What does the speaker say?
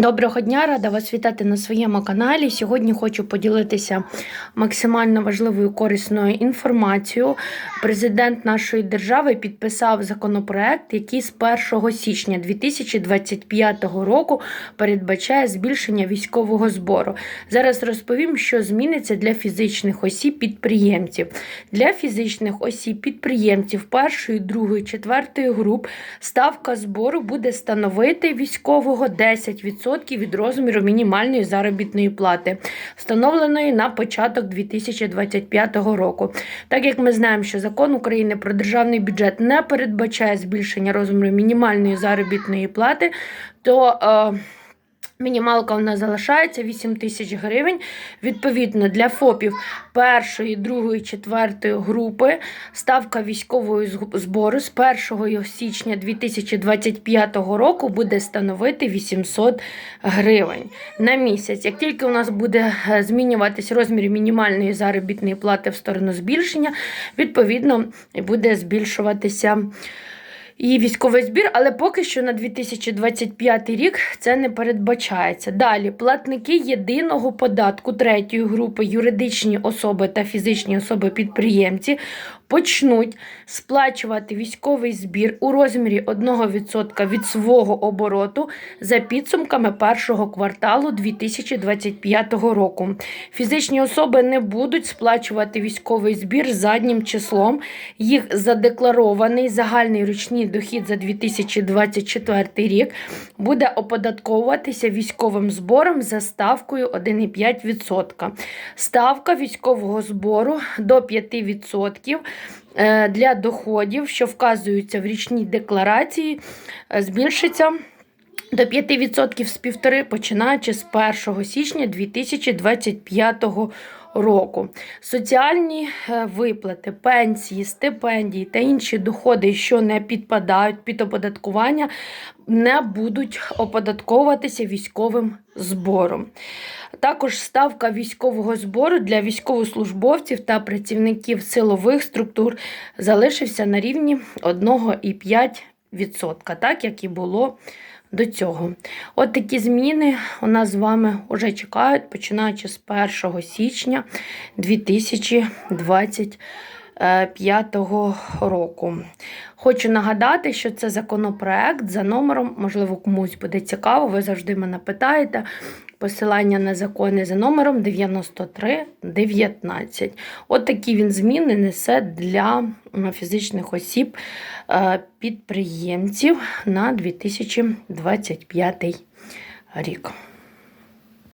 Доброго дня, рада вас вітати на своєму каналі. Сьогодні хочу поділитися максимально важливою корисною інформацією. Президент нашої держави підписав законопроект, який з 1 січня 2025 року передбачає збільшення військового збору. Зараз розповім, що зміниться для фізичних осіб підприємців. Для фізичних осіб підприємців першої, другої, четвертої груп ставка збору буде становити військового 10% від розміру мінімальної заробітної плати, встановленої на початок 2025 року. Так як ми знаємо, що закон України про державний бюджет не передбачає збільшення розміру мінімальної заробітної плати, то е, Мінімалка у нас залишається 8 тисяч гривень. Відповідно, для ФОПів першої, другої, четвертої групи ставка військового збору з 1 січня 2025 року буде становити 800 гривень на місяць. Як тільки у нас буде е, змінюватись розмір мінімальної заробітної плати в сторону збільшення, відповідно буде збільшуватися. І військовий збір, але поки що на 2025 рік це не передбачається. Далі платники єдиного податку третьої групи, юридичні особи та фізичні особи-підприємці почнуть сплачувати військовий збір у розмірі 1% від свого обороту за підсумками першого кварталу 2025 року. Фізичні особи не будуть сплачувати військовий збір заднім числом. Їх задекларований загальний річний дохід за 2024 рік буде оподатковуватися військовим збором за ставкою 1,5%. Ставка військового збору до 5% е, для доходів, що вказуються в річній декларації, е, збільшиться. До 5% з півтори, починаючи з 1 січня 2025 року. Соціальні е, виплати, пенсії, стипендії та інші доходи, що не підпадають під оподаткування, не будуть оподатковуватися військовим збором. Також ставка військового збору для військовослужбовців та працівників силових структур залишився на рівні 1,5%, так як і було до цього. От такі зміни у нас з вами вже чекають, починаючи з 1 січня 2025 року. Хочу нагадати, що це законопроект за номером, можливо, комусь буде цікаво, ви завжди мене питаєте. Посилання на закони за номером 9319. От такі він зміни несе для фізичних осіб е, підприємців на 2025 рік.